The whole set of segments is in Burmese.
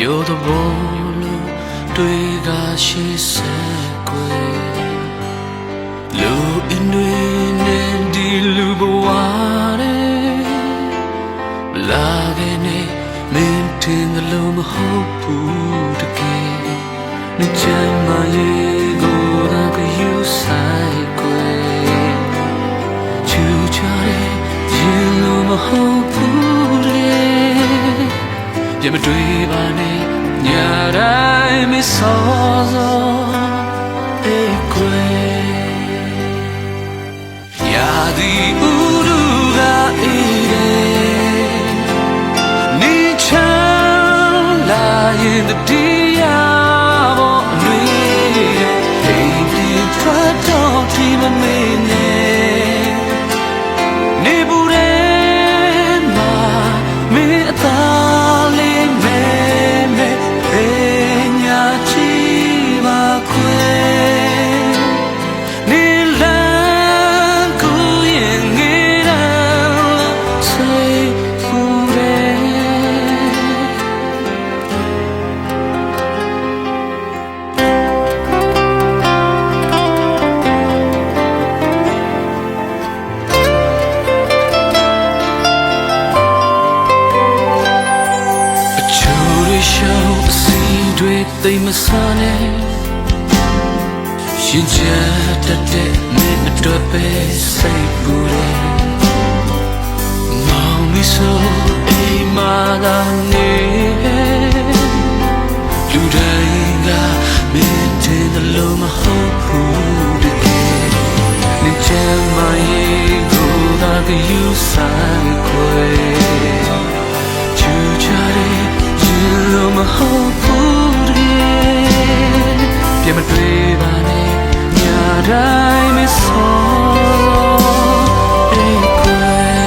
ပျော်သဘောလို့တွေ့ကရှိစက်ကွယ်လူအင်းတွေနဲ့ဒီလူဘဝတဲ့လာခဲ့နေမင်းတင်တယ်လို့မဟုတ် ပြမတွေ့ပါနဲ့ညတိုင်းမစောစောအေးကွယ်ရာဒီဥရူကအေးတယ်နေချမ်းလာရင်တရား ချိုးရရှောင်းအစီတွေသိမ့်မဆာနဲ့ရှင်ချတတ်တဲ့မင်းအတွက်ပဲစိတ်ပူတယ်မောင်မီဆိုအိမ်မာသာနေလူတိုင်းကမင်းတဲ့လို့မဟုတ်ဘူးတကယ်နေချမ်းမရဲ့ကိုယ်သာကယူဆိုင်ခွေချူ ဟုတ်ဘူးတကယ်ပြမတွေ့ပါနဲ့ညတိုင်းမစောအိတ်ကွယ်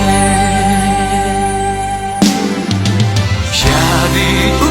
ရှာဒီဥ